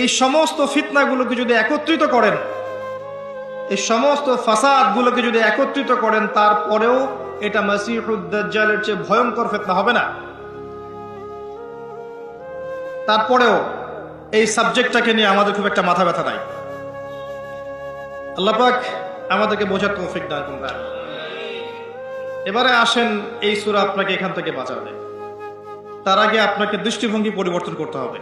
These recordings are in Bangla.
এই সমস্ত ফিতনাগুলোকে যদি একত্রিত করেন, এই সমস্ত ফাসাদগুলোকে যদি একত্রিত করেন, তারপরেও এটা মাসিহুদ্দাজ্জালের চেয়ে ভয়ঙ্কর ফিতনা হবে না। তারপরেও এই সাবজেক্টটাকে নিয়ে আমাদের খুব একটা মাথা ব্যথা নাই। আল্লাপাক আমাদেরকে বোঝার তৌফিক দান করুন। এবারে আসেন এই সুরা আপনাকে এখান থেকে বাঁচাবে তার আগে আপনাকে দৃষ্টিভঙ্গি পরিবর্তন করতে হবে।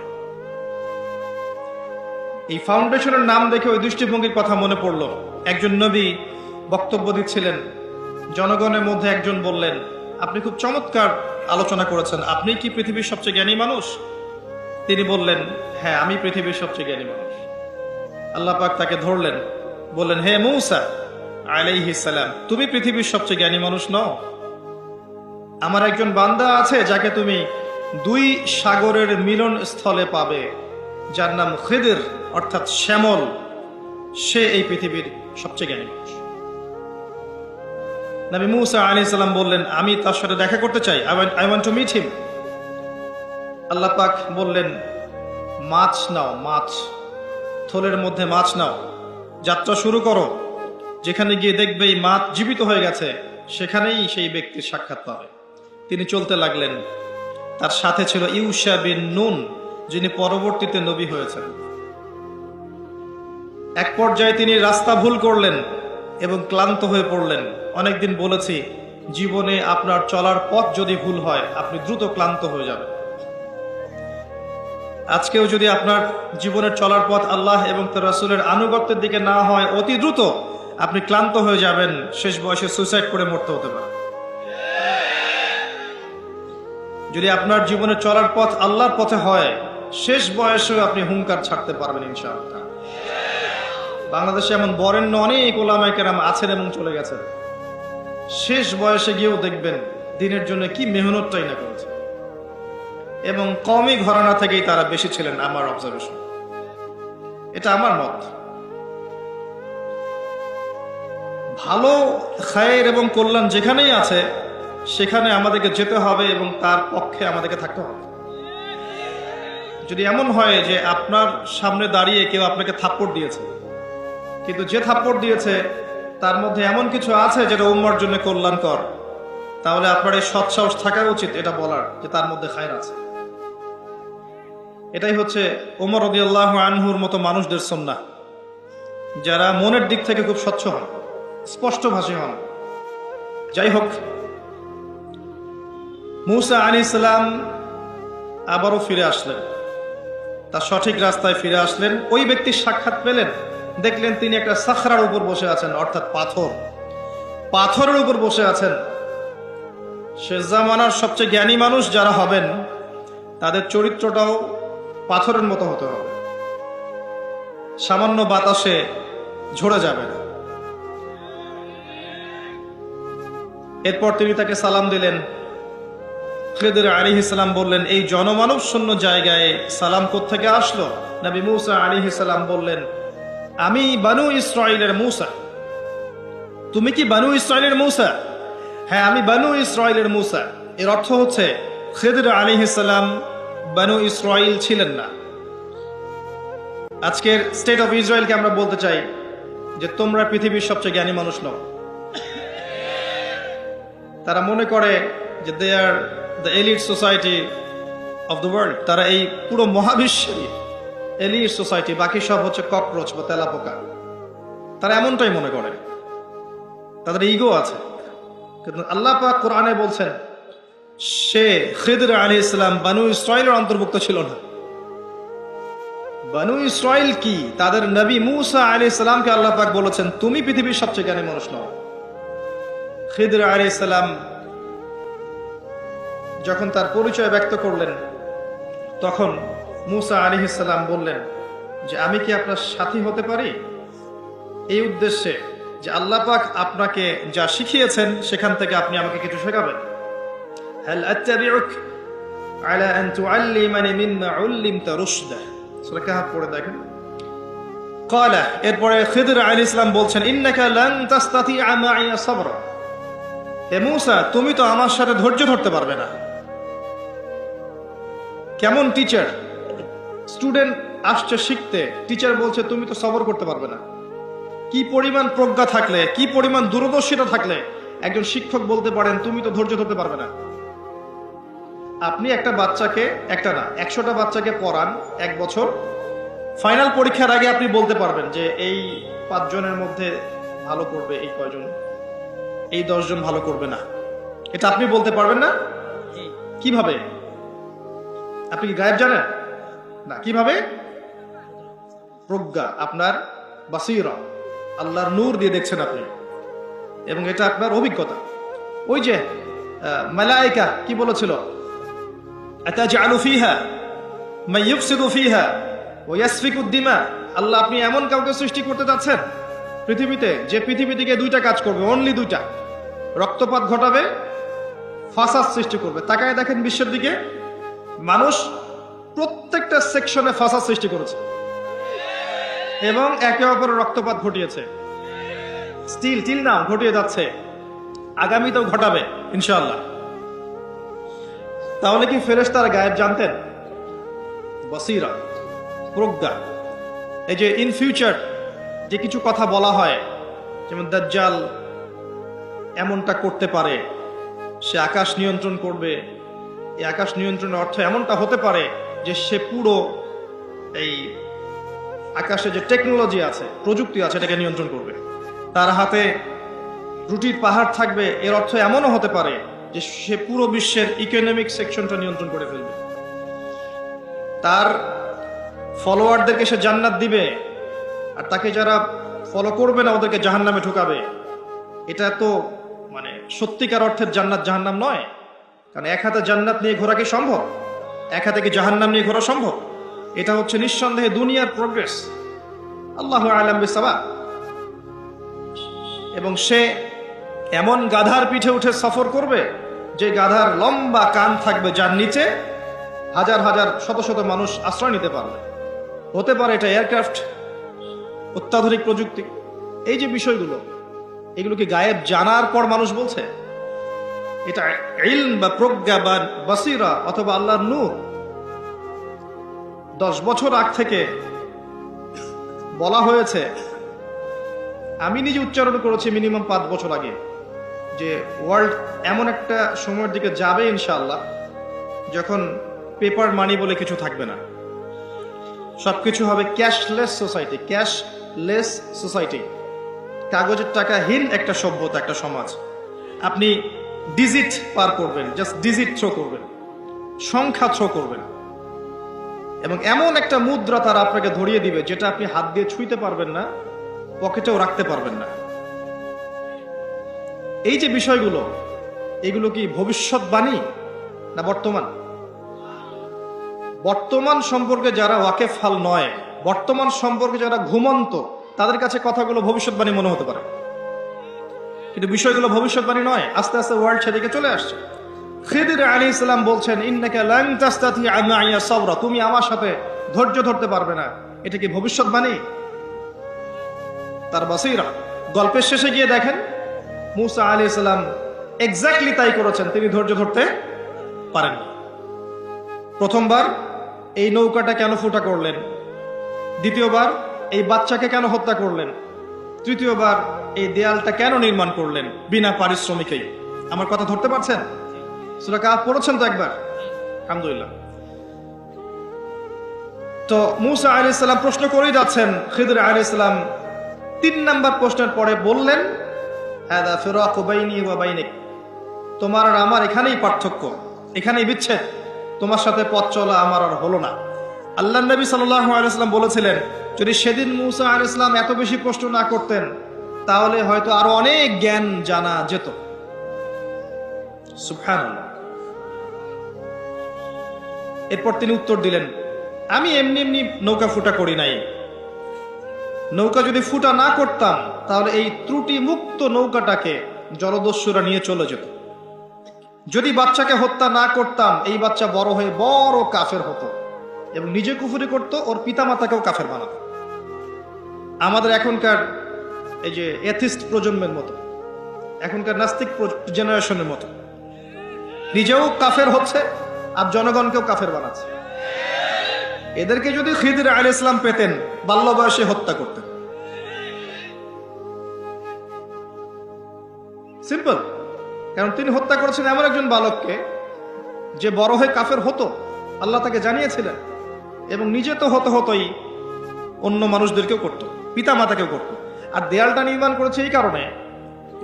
এই ফাউন্ডেশনের নাম দেখে ওই দৃষ্টিভঙ্গির কথা মনে পড়ল। একজন নবী বক্তব্য দিচ্ছিলেন। জনগণের মধ্যে একজন বললেন, আপনি খুব চমৎকার আলোচনা করেছেন। আপনি কি পৃথিবীর সবচেয়ে জ্ঞানী মানুষ? তিনি বললেন হ্যাঁ আমি পৃথিবীর সবচেয়ে জ্ঞানী মানুষ। আল্লাহ পাক তাকে ধরলেন, বললেন, হে মৌসা সালাম, তুমি পৃথিবীর সবচেয়ে জ্ঞানী মানুষ নও। আমার একজন বান্দা আছে যাকে তুমি দুই সাগরের মিলন স্থলে পাবে। যার নাম খিদির, অর্থাৎ শ্যামল, সে এই পৃথিবীর সবচেয়ে জ্ঞানী মানুষ। নবী মুসা আলী সাল্লাম বললেন, আমি তার সাথে দেখা করতে চাই। I want to meet him আল্লাহ পাক বললেন, মাছ নাও, মাছ। থলের মধ্যে মাছ নাও। যাত্রা শুরু করো। যেখানে গিয়ে দেখবে এই মাছ জীবিত হয়ে গেছে, সেখানেই সেই ব্যক্তির সাক্ষাৎ পাবে। তিনি চলতে লাগলেন। তার সাথে ছিল ইউসা বিন নুন। যিনি পরবর্তীতে নবী হয়েছেন। এক পর্যায়ে তিনি রাস্তা ভুল করলেন এবং ক্লান্ত হয়ে পড়লেন। অনেকদিন বলেছি, জীবনে আপনার চলার পথ যদি ভুল হয়, আপনি দ্রুত ক্লান্ত হয়ে যাবেন। আজকেও যদি আপনার জীবনের চলার পথ আল্লাহ এবং তার রাসুলের আনুগত্যের দিকে না হয়, অতি দ্রুত আপনি ক্লান্ত হয়ে যাবেন। শেষ বয়সে সুইসাইড করে মরতে হতে পারে। যদি আপনার জীবনে চলার পথ আল্লাহর পথে হয় শেষ বয়সেও আপনি হুঙ্কার ছাড়তে পারবেন ইনশাআল্লাহ। বাংলাদেশে এমন বরেণ্য অনেক ওলামাই কেরাম আছেন এবং চলে গেছেন। শেষ বয়সে গিয়েও দেখবেন দিনের জন্য কি মেহনতটাই না করেছে। এবং কমই ঘরানা থেকেই তারা বেশি ছিলেন আমার অবজারভেশন এটা আমার মত। ভালো, খায়ের এবং কল্যাণ যেখানেই আছে, সেখানে আমাদেরকে যেতে হবে এবং তার পক্ষে আমাদেরকে থাকতে হবে। যদি এমন হয় যে আপনার সামনে দাঁড়িয়ে কেউ আপনাকে থাপ্পড় দিয়েছে, কিন্তু যে থাপ্পড় দিয়েছে, তার মধ্যে এমন কিছু আছে যেটা উম্মার জন্য কল্যাণকর, তাহলে আপনার এই সৎসাহস থাকা উচিত এটা বলার, যে তার মধ্যে খায়ের আছে। এটাই হচ্ছে ওমর রদিয়াল্লাহ আনহুর মতো মানুষদের সন্না যারা মনের দিক থেকে খুব স্বচ্ছ হন স্পষ্টভাষী হন। যাই হোক, মুসা আলী ইসলাম আবারও ফিরে আসলেন। তার সঠিক রাস্তায় ফিরে আসলেন। ওই ব্যক্তির সাক্ষাৎ পেলেন। দেখলেন তিনি একটা সাখরার উপর বসে আছেন, অর্থাৎ পাথর। পাথরের উপর বসে আছেন। শেষ জামানার সবচেয়ে জ্ঞানী মানুষ যারা হবেন, তাদের চরিত্রটাও পাথরের মতো হতে হবে। সামান্য বাতাসে ঝরে যাবে না। এরপর তিনি তাকে সালাম দিলেন খেদের আলী ইসলাম বললেন, এই জনমানব শূন্য জায়গায় সালাম থেকে আসলো? নবী মুসা আলী ইসলাম বললেন, আমি বানু ইসরায়েলের মুসা। তুমি কি বানু ইসরায়েলের মুসা? হ্যাঁ আমি বানু ইসরায়েলের মুসা। এর অর্থ হচ্ছে, খেদের আলী ইসলাম বানু ইসরায়েল ছিলেন না। আজকের স্টেট অফ ইসরায়েলকে আমরা বলতে চাই যে, তোমরা পৃথিবীর সবচেয়ে জ্ঞানী মানুষ নও। তারা মনে করে যে, they are the elite society of the world তারা এই পুরো মহাবিশ্বেরই এলিট সোসাইটি বাকি সব হচ্ছে ককরোচ বা তেলাপোকা। তারা এমনটাই মনে করে। তাদের ইগো আছে। কিন্তু আল্লাহ পাক কোরআনে বলছেন, সে খিদর আলী ইসলাম বানু ইসরায়েলের অন্তর্ভুক্ত ছিল না। বানু ইসরায়েল কি? তাদের নবী মুসা আলী ইসলামকে আল্লাহ পাক বলেছেন, তুমি পৃথিবীর সবচেয়ে জ্ঞানী মানুষ নও। খিদর আলী ইসলাম যখন তার পরিচয় ব্যক্ত করলেন, তখন মুসা আলী ইসাল্লাম বললেন, যে আমি কি আপনার সাথী হতে পারি? এই উদ্দেশ্যে যে আল্লাহ পাক আপনাকে যা শিখিয়েছেন, সেখান থেকে আপনি আমাকে কিছু শেখাবেন। পড়ে দেখেন। কয়লা এরপরে খিদির আলী ইসলাম বলছেন হে মুসা, তুমি তো আমার সাথে ধৈর্য ধরতে পারবে না। কেমন টিচার স্টুডেন্ট আসছে শিখতে টিচার বলছে তুমি তো সবর করতে পারবে না। কি পরিমাণ প্রজ্ঞা থাকলে কি পরিমাণ দূরদর্শিতা থাকলে একজন শিক্ষক বলতে পারেন তুমি তো ধৈর্য ধরতে পারবে না। আপনি একটা বাচ্চাকে একটা না একশোটা বাচ্চাকে পড়ান এক বছর। ফাইনাল পরীক্ষার আগে আপনি বলতে পারবেন যে এই পাঁচজনের মধ্যে ভালো করবে এই কয়জন? এই দশজন ভালো করবে না। এটা আপনি বলতে পারবেন না? কীভাবে? আপনি কি গায়েব জানেন? না, কীভাবে? প্রজ্ঞা আপনার বাসিরা, আল্লাহর নূর দিয়ে দেখছেন আপনি। এবং এটা আপনার অভিজ্ঞতা। ওই যে মালায়েকা কি বলেছিল? আল্লাহ, আপনি এমন কাউকে সৃষ্টি করতে যাচ্ছেন, পৃথিবীতে যে পৃথিবী থেকে দুইটা কাজ করবে অনলি দুইটা। রক্তপাত ঘটাবে, ফাসাদ সৃষ্টি করবে। তাকায় দেখেন বিশ্বের দিকে। মানুষ প্রত্যেকটা সেকশনে ফাসাদ সৃষ্টি করেছে এবং একে অপরের রক্তপাত ঘটিয়েছে। স্টিল, টিল নাও, ঘটিয়ে যাচ্ছে। আগামীতেও ঘটাবে, ইনশাআল্লাহ। তাহলে কি ফেরেশতার গায়েব জানতেন? বসিরা, প্রজ্ঞা। এই যে ইন ফিউচার যে কিছু কথা বলা হয়, যেমন দাজ্জাল এমনটা করতে পারে, সে আকাশ নিয়ন্ত্রণ করবে এই আকাশ নিয়ন্ত্রণের অর্থ এমনটা হতে পারে যে সে পুরো এই আকাশে যে টেকনোলজি আছে, প্রযুক্তি আছে, এটাকে নিয়ন্ত্রণ করবে। তার হাতে রুটির পাহাড় থাকবে, এর অর্থ এমনও হতে পারে যে সে পুরো বিশ্বের ইকোনমিক সেকশনটা নিয়ন্ত্রণ করে ফেলবে। তার ফলোয়ারদেরকে সে জান্নাত দিবে, আর তাকে যারা ফলো করবে না, ওদেরকে জাহান নামে ঢুকাবে। এটা তো মানে সত্যিকার অর্থের জান্নাত জাহান্নাম নয়। কারণ এক হাতে জান্নাত নিয়ে ঘোরা কি সম্ভব? এক হাতে কি জাহান্নাম নিয়ে ঘোরা সম্ভব? এটা হচ্ছে নিঃসন্দেহে দুনিয়ার প্রোগ্রেস আল্লাহ আলম বিসাবা এবং সে এমন গাধার পিঠে উঠে সফর করবে, যে গাধার লম্বা কান থাকবে যার নিচে হাজার হাজার শত শত মানুষ আশ্রয় নিতে পারবে। হতে পারে এটা এয়ারক্রাফট অত্যাধুনিক প্রযুক্তি। এই যে বিষয়গুলো, এগুলো কি গায়েব জানার পর মানুষ বলছে? এটা ইলম বা প্রজ্ঞা বা বাসিরা অথবা আল্লাহর নূর। দশ বছর আগ থেকে বলা হয়েছে, আমি নিজে উচ্চারণ করেছি মিনিমাম পাঁচ বছর আগে, যে ওয়ার্ল্ড এমন একটা সময়ের দিকে যাবে ইনশাআল্লাহ, যখন পেপার মানি বলে কিছু থাকবে না। সব কিছু হবে ক্যাশলেস সোসাইটি ক্যাশলেস সোসাইটি। কাগজের টাকাহীন একটা সভ্যতা, একটা সমাজ। আপনি ডিজিট পার করবেন জাস্ট ডিজিট থ্রো করবেন, সংখ্যা থ্রো করবেন। এবং এমন একটা মুদ্রা তারা আপনাকে ধরিয়ে দিবে, যেটা আপনি হাত দিয়ে ছুঁইতে পারবেন না, পকেটেও রাখতে পারবেন না। এই যে বিষয়গুলো, এগুলো কি ভবিষ্যৎবাণী না বর্তমান? বর্তমান সম্পর্কে যারা ওয়াকেফ হাল নয়, বর্তমান সম্পর্কে যারা ঘুমন্ত, তাদের কাছে কথাগুলো ভবিষ্যৎবাণী মনে হতে পারে। কিন্তু বিষয়গুলো ভবিষ্যৎবাণী নয়। আস্তে আস্তে ওয়ার্ল্ড সেদিকে চলে আসছে। খিদির আলী ইসলাম বলছেন, ইন্নাকা লাং তাস্তাতি মাইয়া সাবরা, তুমি আমার সাথে ধৈর্য ধরতে পারবে না। এটা কি ভবিষ্যৎবাণী? তার বাসিরা গল্পের শেষে গিয়ে দেখেন, মুসা আলী ইসলাম এক্স্যাক্টলি তাই করেছেন, তিনি ধৈর্য ধরতে পারেন প্রথমবার এই নৌকাটা কেন ফুটা করলেন? দ্বিতীয়বার এই বাচ্চাকে কেন হত্যা করলেন? তৃতীয়বার এই দেয়ালটা কেন নির্মাণ করলেন বিনা পারিশ্রমিকে আমার কথা ধরতে পারছেন? সুরা কাপ পড়েছেন তো একবার? আলহামদুলিল্লাহ। তো মুসা আলী ইসলাম প্রশ্ন করেই যাচ্ছেন, খিদর আলী ইসলাম তিন নাম্বার প্রশ্নের পরে বললেন, হাদা ফিরাকু বাইনি ওয়া বাইনিক। তোমার আর আমার এখানেই পার্থক্য, এখানেই বিচ্ছেদ। তোমার সাথে পথ চলা আমার আর হলো না। আল্লাহ নবী সাল্লাহ আলাইসলাম বলেছিলেন, যদি সেদিন মুসা আল ইসলাম এত বেশি প্রশ্ন না করতেন, তাহলে হয়তো আরও অনেক জ্ঞান জানা যেত। এরপর তিনি উত্তর দিলেন, আমি এমনি এমনি নৌকা ফুটা করি নাই। নৌকা যদি ফুটা না করতাম, তাহলে এই ত্রুটি মুক্ত নৌকাটাকে জলদস্যুরা নিয়ে চলে যেত। যদি বাচ্চাকে হত্যা না করতাম, এই বাচ্চা বড় হয়ে বড় কাফের হতো। এবং নিজে কুফুরি করতো, ওর পিতামাতাকেও কাফের বানাতো। আমাদের এখনকার এই যে এথিস্ট প্রজন্মের মতো, এখনকার নাস্তিক জেনারেশনের মতো, নিজেও কাফের হচ্ছে আর জনগণকেও কাফের বানাচ্ছে। এদেরকে যদি খিদির আল ইসলাম পেতেন, বাল্য বয়সে হত্যা করতেন। সিম্পল কারণ তিনি হত্যা করেছেন এমন একজন বালককে, যে বড় হয়ে কাফের হতো। আল্লাহ তাকে জানিয়েছিলেন এবং নিজে তো হতো হতোই অন্য মানুষদেরকেও করতো পিতা মাতাকেও করতো। আর দেয়ালটা নির্মাণ করেছে এই কারণে,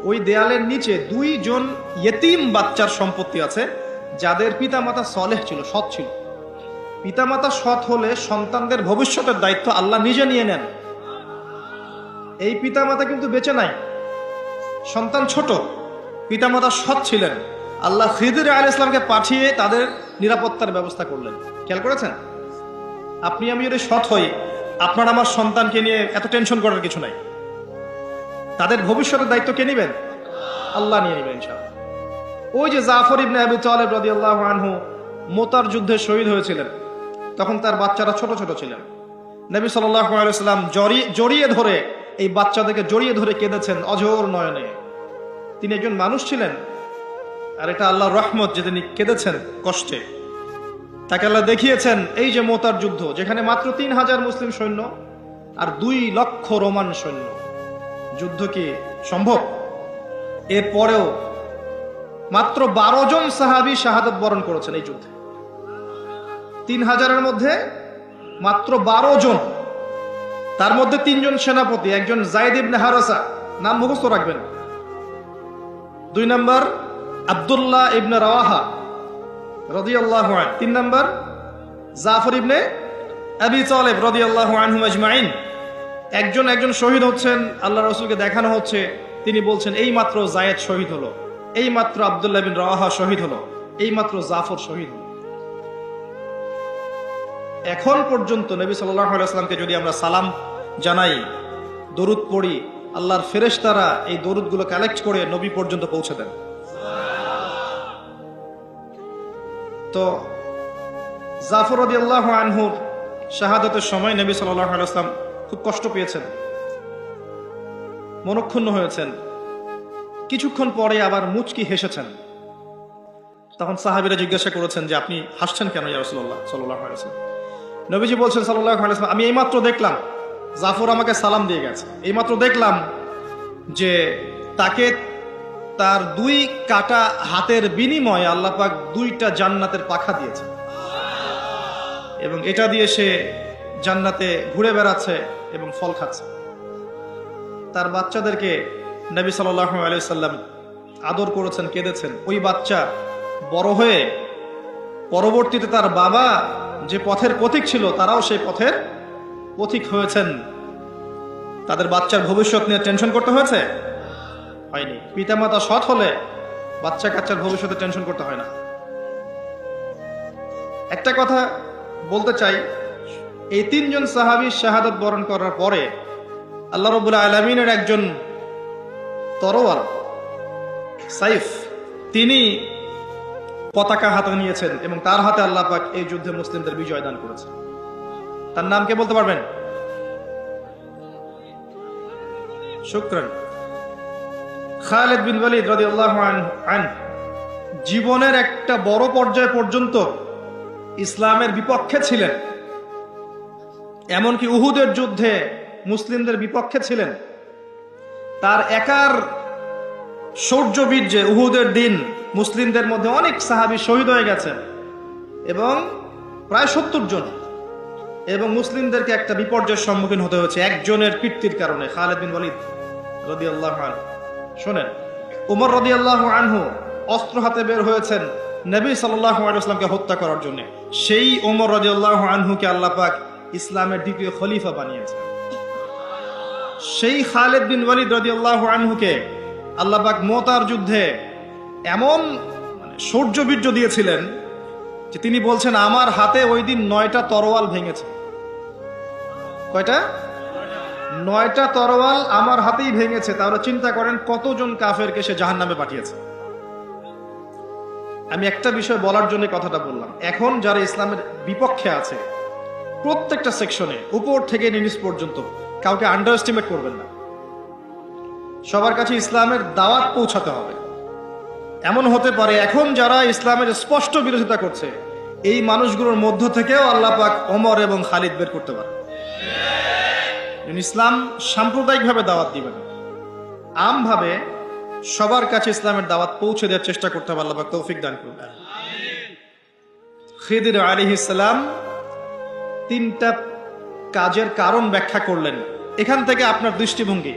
ওই দেয়ালের নিচে দুইজন ইয়েতিম বাচ্চার সম্পত্তি আছে, যাদের পিতামাতা সলেহ ছিল, সৎ ছিল। পিতামাতা সৎ হলে সন্তানদের ভবিষ্যতের দায়িত্ব আল্লাহ নিজে নিয়ে নেন। এই পিতামাতা কিন্তু বেঁচে নাই। সন্তান ছোট, পিতামাতা সৎ ছিলেন। আল্লাহ খিদির আল ইসলামকে পাঠিয়ে তাদের নিরাপত্তার ব্যবস্থা করলেন। খেয়াল করেছেন? আপনি আমি যদি সৎ হই, আপনার আমার সন্তানকে নিয়ে এত টেনশন করার কিছু নাই। তাদের ভবিষ্যতের দায়িত্ব কে নেবেন? আল্লাহ নিয়ে নেবেন ওই যে জাফর ইবনে আবু তালেব রাদিয়াল্লাহু আনহু মোতার যুদ্ধে শহীদ হয়েছিলেন। তখন তার বাচ্চারা ছোট ছোট ছিলেন। নবী সাল্লাল্লাহু আলাইহি সাল্লাম জড়িয়ে জড়িয়ে ধরে এই বাচ্চাদেরকে জড়িয়ে ধরে কেঁদেছেন অঝোর নয়নে। তিনি একজন মানুষ ছিলেন। আর এটা আল্লাহর রহমত যে তিনি কেঁদেছেন কষ্টে। তাকে আল্লাহ দেখিয়েছেন, এই যে মোতার যুদ্ধ, যেখানে মাত্র তিন হাজার মুসলিম সৈন্য আর দুই লক্ষ রোমান সৈন্য, যুদ্ধ কি সম্ভব? এরপরেও মাত্র বারো জন সাহাবি শাহাদত বরণ করেছেন এই যুদ্ধে। তিন হাজারের মধ্যে মাত্র বারো জন, তার মধ্যে তিনজন সেনাপতি, একজন জায়দ ইবনে হারাসা, নাম মুখস্থ রাখবেন। দুই নম্বর আব্দুল্লাহ ইবনে রাওয়াহা আনহু। তিন নম্বর, জাফর ইবনে আবি তালেব রাদিয়াল্লাহু আনহু আজমাইন। একজন একজন শহীদ হচ্ছেন আল্লাহ রসুলকে দেখানো হচ্ছে। তিনি বলছেন এই মাত্র জায়েদ শহীদ হলো এই মাত্র আবদুল্লাহ বিন রাহা শহীদ হলো এই মাত্র জাফর শহীদ হলো। এখন পর্যন্ত নবী আলাইসলামকে যদি আমরা সালাম জানাই, দরুদ পড়ি, আল্লাহর ফেরেশতারা এই দরুদগুলো কালেক্ট করে নবী পর্যন্ত পৌঁছে দেন। তো জাফর আল্লাহ আনহুর শাহাদতের সময় নবী আলাইসলাম খুব কষ্ট পেয়েছেন। মনক্ষুণ্ণ হয়েছেন। কিছুক্ষণ পরে আবার মুচকি হেসেছেন। তখন সাহাবিরা জিজ্ঞাসা করেছেন যে, আপনি হাসছেন কেন ইয়ারসুল্লাহ সাল্লাহ আলাইসলাম নবীজি বলছেন সাল্লাহ আলাইসলাম আমি এইমাত্র দেখলাম, জাফর আমাকে সালাম দিয়ে গেছে। এইমাত্র দেখলাম যে তাকে তার দুই কাটা হাতের বিনিময়ে আল্লাহ পাক দুইটা জান্নাতের পাখা দিয়েছে। এবং এটা দিয়ে সে জান্নাতে ঘুরে বেড়াচ্ছে এবং ফল খাচ্ছে। তার বাচ্চাদেরকে নবী সাল্লাহ আদর করেছেন, কেঁদেছেন। ওই বাচ্চা বড় হয়ে পরবর্তীতে তার বাবা যে পথের পথিক ছিল, তারাও সেই পথের পথিক হয়েছেন। তাদের বাচ্চার ভবিষ্যৎ নিয়ে টেনশন করতে হয়েছে? হয়নি। পিতামাতা সৎ হলে বাচ্চা কাচ্চার ভবিষ্যতে টেনশন করতে হয় না। একটা কথা বলতে চাই, এই তিনজন সাহাবি শাহাদত বরণ করার পরে আল্লাহ রবুল্লা আলমিনের একজন তরোয়াল, সাইফ, তিনি পতাকা হাতে নিয়েছেন এবং তার হাতে আল্লাহ পাক এই যুদ্ধে মুসলিমদের বিজয় দান করেছেন। তার নাম কে বলতে পারবেন? শুক্রান। খালেদ বিন ওয়ালিদ রাদিয়াল্লাহু আন জীবনের একটা বড় পর্যায় পর্যন্ত ইসলামের বিপক্ষে ছিলেন। এমনকি উহুদের যুদ্ধে মুসলিমদের বিপক্ষে ছিলেন। তার একার শৌর্য বীর্যে উহুদের দিন, মুসলিমদের মধ্যে অনেক সাহাবি শহীদ হয়ে গেছেন এবং প্রায় সত্তর জন। এবং মুসলিমদেরকে একটা বিপর্যয়ের সম্মুখীন হতে হয়েছে একজনের কীর্তির কারণে, খালেদ বিন ওয়ালিদ রদি আল্লাহ শোনেন, উমর রদি আল্লাহ আনহু অস্ত্র হাতে বের হয়েছেন নবী সাল্লাহ আলাইসলামকে হত্যা করার জন্য। সেই ওমর রদি আল্লাহ আনহুকে আল্লাহ পাক ইসলামের দ্বিতীয় খলিফা বানিয়েছেন। সেই খালেদ বিন ওয়ালিদ রদি আল্লাহ আনহুকে আল্লাহ পাক মোতার যুদ্ধে এমন মানে শৌর্যবীর্য দিয়েছিলেন যে তিনি বলছেন, আমার হাতে ওই দিন নয়টা তরোয়াল ভেঙেছে। কয়টা? নয়টা তরোয়াল আমার হাতেই ভেঙেছে। তাহলে চিন্তা করেন কতজন কাফেরকে সে জাহান নামে পাঠিয়েছে। আমি একটা বিষয় বলার জন্য কথাটা বললাম। এখন যারা ইসলামের বিপক্ষে আছে, প্রত্যেকটা সেকশনে, উপর থেকে নিচ পর্যন্ত, কাউকে আন্ডার এস্টিমেট করবেন না। সবার কাছে ইসলামের দাওয়াত পৌঁছাতে হবে। এমন হতে পারে, এখন যারা ইসলামের স্পষ্ট বিরোধিতা করছে, এই মানুষগুলোর মধ্য থেকেও আল্লাহ পাক এবং খালিদ বের করতে পারে ইসলাম সাম্প্রদায়িকভাবে দাওয়াত দিবেন। আমভাবে সবার কাছে ইসলামের দাওয়াত পৌঁছে দেওয়ার চেষ্টা করতে হবে, আল্লাহ তৌফিক দান করবেন খিদির আলী ইসলাম তিনটা কাজের কারণ ব্যাখ্যা করলেন। এখান থেকে আপনার দৃষ্টিভঙ্গি।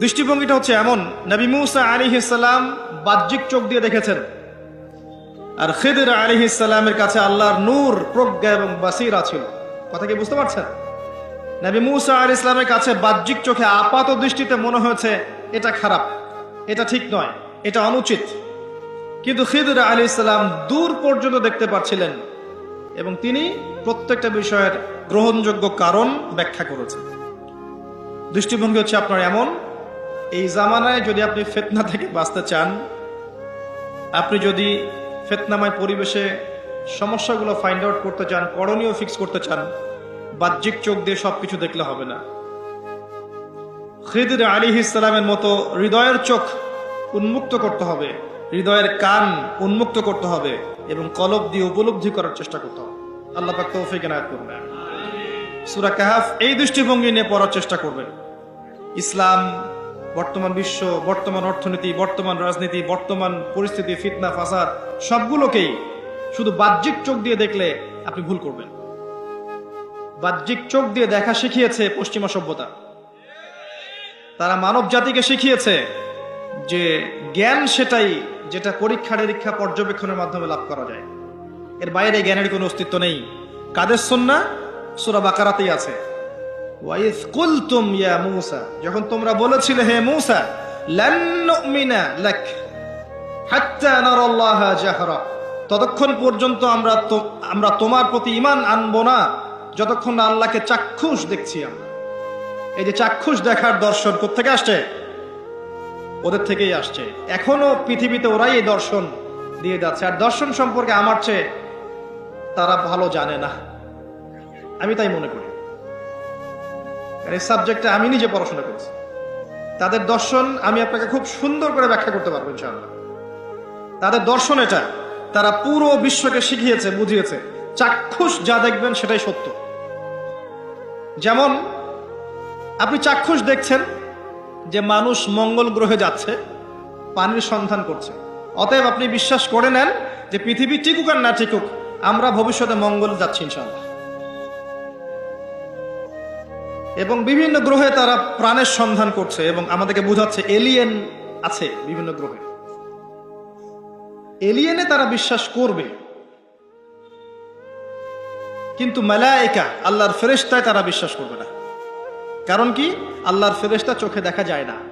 দৃষ্টিভঙ্গিটা হচ্ছে এমন, নবী মুসা আলী ইসলাম বাহ্যিক চোখ দিয়ে দেখেছেন। আর খিদির আলী ইসলামের কাছে আল্লাহর নূর, প্রজ্ঞা এবং বাসিরা ছিল। কথা কি বুঝতে পারছেন? নবী মুসা আলী ইসলামের কাছে বাহ্যিক চোখে আপাত দৃষ্টিতে মনে হয়েছে, এটা খারাপ, এটা ঠিক নয়, এটা অনুচিত। কিন্তু খিদর আলী ইসলাম দূর পর্যন্ত দেখতে পাচ্ছিলেন এবং তিনি প্রত্যেকটা বিষয়ের গ্রহণযোগ্য কারণ ব্যাখ্যা করেছেন। দৃষ্টিভঙ্গি হচ্ছে আপনার এমন, এই জামানায় যদি আপনি ফেতনা থেকে বাঁচতে চান, আপনি যদি ফেতনাময় পরিবেশে সমস্যাগুলো ফাইন্ড আউট করতে চান, করণীয় ফিক্স করতে চান বাহ্যিক চোখ দিয়ে সবকিছু দেখলে হবে না। খিদির আলী ইসলামের মতো হৃদয়ের চোখ উন্মুক্ত করতে হবে। হৃদয়ের কান উন্মুক্ত করতে হবে এবং কলব দিয়ে উপলব্ধি করার চেষ্টা করতে হবে। আল্লাহ পাক তৌফিক এনায়েত করবেন সূরা কাহাফ এই দৃষ্টিভঙ্গি নিয়ে পড়ার চেষ্টা করবেন। ইসলাম, বর্তমান বিশ্ব, বর্তমান অর্থনীতি, বর্তমান রাজনীতি, বর্তমান পরিস্থিতি, ফিতনা, ফাসাদ, সবগুলোকেই শুধু বাহ্যিক চোখ দিয়ে দেখলে আপনি ভুল করবেন। বাহ্যিক চোখ দিয়ে দেখা শিখিয়েছে পশ্চিমা সভ্যতা। তারা মানব জাতিকে শিখিয়েছে যে জ্ঞান সেটাই যেটা পরীক্ষা নিরীক্ষা পর্যবেক্ষণের মাধ্যমে লাভ করা যায়। এর বাইরে জ্ঞানের কোনো অস্তিত্ব নেই। কাদের সন্না সুরা বাকারাতেই আছে। ইয়া যখন তোমরা বলেছিলে হে মূসা ততক্ষণ পর্যন্ত আমরা আমরা তোমার প্রতি ঈমান আনব না। যতক্ষণ না আল্লাহকে চাক্ষুষ দেখছি আমরা। এই যে চাক্ষুষ দেখার দর্শন কোথেকে আসছে? ওদের থেকেই আসছে। এখনও পৃথিবীতে ওরাই এই দর্শন দিয়ে যাচ্ছে। আর দর্শন সম্পর্কে আমার চেয়ে তারা ভালো জানে না। আমি তাই মনে করি। এই সাবজেক্টে আমি নিজে পড়াশোনা করেছি। তাদের দর্শন আমি আপনাকে খুব সুন্দর করে ব্যাখ্যা করতে পারব ইনশাআল্লাহ। তাদের দর্শন এটা। তারা পুরো বিশ্বকে শিখিয়েছে, বুঝিয়েছে। চাক্ষুষ যা দেখবেন সেটাই সত্য। যেমন আপনি চাক্ষুষ দেখছেন যে মানুষ মঙ্গল গ্রহে যাচ্ছে, পানির সন্ধান করছে। অতএব আপনি বিশ্বাস করে নেন যে পৃথিবী টিকুক আর না টিকুক, আমরা ভবিষ্যতে মঙ্গল যাচ্ছি ইনশাল্লাহ এবং বিভিন্ন গ্রহে তারা প্রাণের সন্ধান করছে এবং আমাদেরকে বোঝাচ্ছে এলিয়েন আছে বিভিন্ন গ্রহে। এলিয়েনে তারা বিশ্বাস করবে। কিন্তু মেলায়িকা, আল্লাহর ফেরেস্তায় তারা বিশ্বাস করবে না। কারণ কি? আল্লাহর ফেরেস্তা চোখে দেখা যায় না।